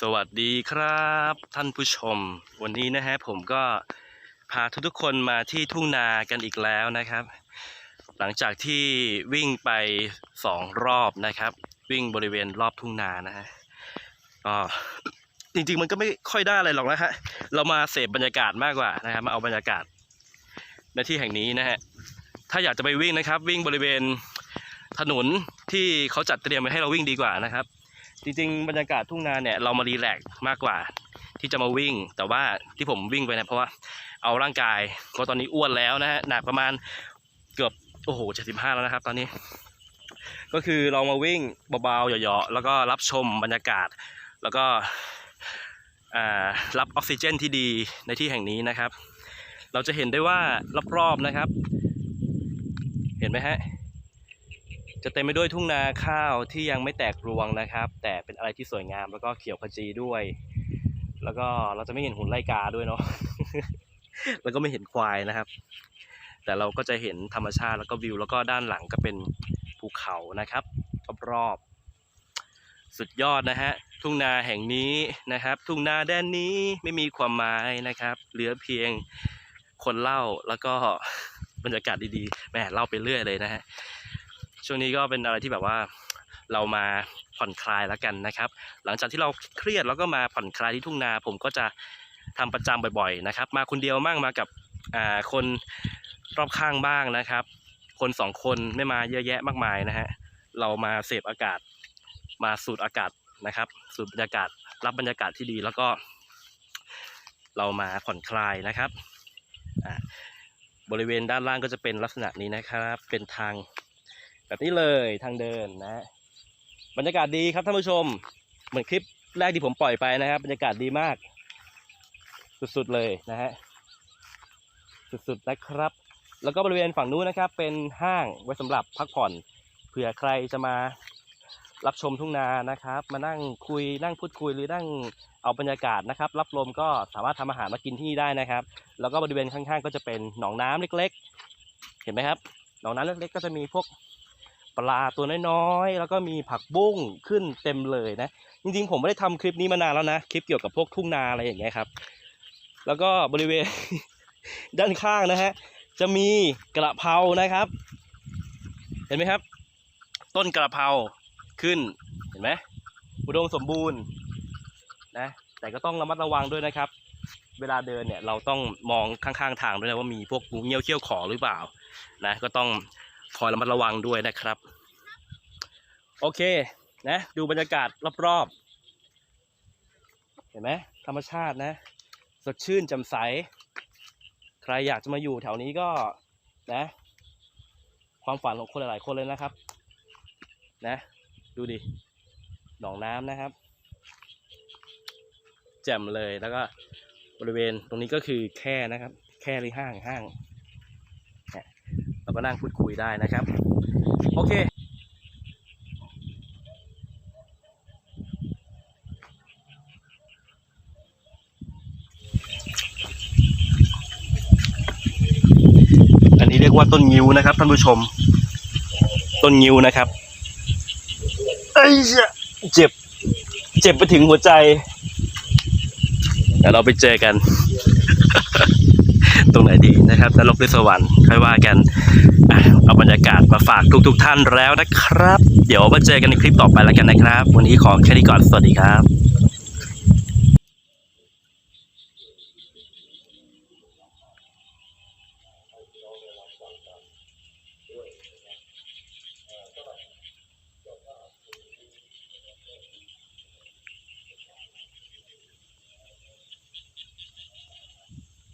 สวัสดีครับท่านผู้ชม วันนี้นะฮะผมก็พาทุกๆคนมาที่ทุ่งนากันอีกแล้วนะครับ หลังจากที่วิ่งไปสองรอบนะครับ วิ่งบริเวณรอบทุ่งนานะฮะก็จริงๆมันก็ไม่ค่อยได้อะไรหรอกนะฮะเรามาเสพบรรยากาศมากกว่านะครับมาเอาบรรยากาศในที่แห่งนี้นะฮะถ้าอยากจะไปวิ่งนะครับ วิ่งบริเวณถนนที่เขาจัดเตรียมไว้ให้เราวิ่งดีกว่านะครับ จริงๆ บรรยากาศทุ่งนาเนี่ยเรามารีแลกมากกว่า ที่จะมาวิ่ง แต่ว่าที่ผมวิ่งไปเนะเพราะว่าเอาร่างกายเพราะตอนนี้อ้วนแล้วนะฮะหนักประมาณเกือบโอ้โห75แล้วนะครับ ตอนนี้ ก็คือเรามาวิ่งเบาๆหยาะๆแล้วก็รับชมบรรยากาศ แล้วก็รับออกซิเจนที่ดีในที่แห่งนี้นะครับ เราจะเห็นได้ว่ารอบๆนะครับ เห็นไหมฮะ จะเต็มไปด้วยทุ่งนาข้าวที่ยังไม่แตกรวงนะครับ แต่เป็นอะไรที่สวยงามแล้วก็เขียวขจีด้วย แล้วก็เราจะไม่เห็นหุ่นไล่กาด้วยเนาะแล้วก็ไม่เห็นควายนะครับ แต่เราก็จะเห็นธรรมชาติแล้วก็วิว แล้วก็ด้านหลังก็เป็นภูเขานะครับรอบๆสุดยอดนะฮะทุ่งนาแห่งนี้นะครับ ทุ่งนาแดนนี้ไม่มีความหมายนะครับ เหลือเพียงคนเล่าแล้วก็บรรยากาศดีๆแหมเล่าไปเรื่อยเลยนะฮะ ช่วงนี้ก็เป็นอะไรที่แบบว่าเรามาผ่อนคลายแล้วกันนะครับ หลังจากที่เราเครียดแล้วก็มาผ่อนคลายที่ทุ่งนา ผมก็จะทำประจำบ่อย ๆนะครับ มาคนเดียวมั่งมากับคนรอบข้างบ้างนะครับ คนสองคนไม่มาเยอะแยะมากมายนะฮะเรามาเสพอากาศมาสูดอากาศนะครับ สูดบรรยากาศรับบรรยากาศที่ดีแล้วก็ เรามาผ่อนคลายนะครับบริเวณด้านล่างก็จะเป็นลักษณะนี้นะครับ เป็นทาง แบบนี้เลยทางเดินนะฮะบรรยากาศดีครับท่านผู้ชม เหมือนคลิปแรกที่ผมปล่อยไปนะครับ บรรยากาศดีมาก สุดๆเลยนะฮะสุดๆนะครับ แล้วก็บริเวณฝั่งนู้นนะครับ เป็นห้างไว้สำหรับพักผ่อนเผื่อใครจะมารับชมทุ่งนานะครับ มานั่งคุยนั่งพูดคุยหรือนั่งเอาบรรยากาศนะครับ รับลมก็สามารถทำอาหารมากินที่นี่ได้นะครับ แล้วก็บริเวณข้างๆ ก็จะเป็นหนองน้ำเล็ก ๆ เห็นไหมครับ หนองน้ำเล็กๆ ก็จะมีพวก ปลาตัวน้อยๆ แล้วก็มีผักบุ้งขึ้นเต็มเลยนะ จริงๆ ผมไม่ได้ทำคลิปนี้มานานแล้วนะ คลิปเกี่ยวกับพวกทุ่งนาอะไรอย่างเงี้ยครับ แล้วก็บริเวณด้านข้างนะฮะ จะมีกระเพรานะครับ เห็นไหมครับ ต้นกระเพราขึ้น เห็นไหมอุดมสมบูรณ์นะ แต่ก็ต้องระมัดระวังด้วยนะครับ เวลาเดินเนี่ยเราต้องมองข้างๆทางด้วยนะว่ามีพวกงูเงี้ยวเขี้ยวขอหรือเปล่านะ ก็ต้อง คอยระมัดระวังด้วยนะครับ โอเคนะดูบรรยากาศรอบๆ เห็นไหมธรรมชาตินะ สดชื่นแจ่มใส ใครอยากจะมาอยู่แถวนี้ก็นะ ความฝันของคนหลายๆคนเลยนะครับ นะ ดูดิหนองน้ำนะครับ แจ่มเลยแล้วก็บริเวณตรงนี้ก็คือแค่นะครับ แค่หรือห้างห้าง เราก็นั่งพูดคุยได้นะครับ โอเคอันนี้เรียกว่าต้นงิ้วนะครับท่านผู้ชม ต้นงิ้วนะครับไอ้เจ็บ เจ็บไปถึงหัวใจเดี๋ยวเราไปเจอกัน ตรงไหนดีนะครับนรกหรือสวรรค์ค่อยว่ากันเอาบรรยากาศมาฝากทุก ๆ ท่านแล้วนะครับ เดี๋ยวมาเจอกันในคลิปต่อไปแล้วกันนะครับ วันนี้ขอแค่นี้ก่อนสวัสดีครับ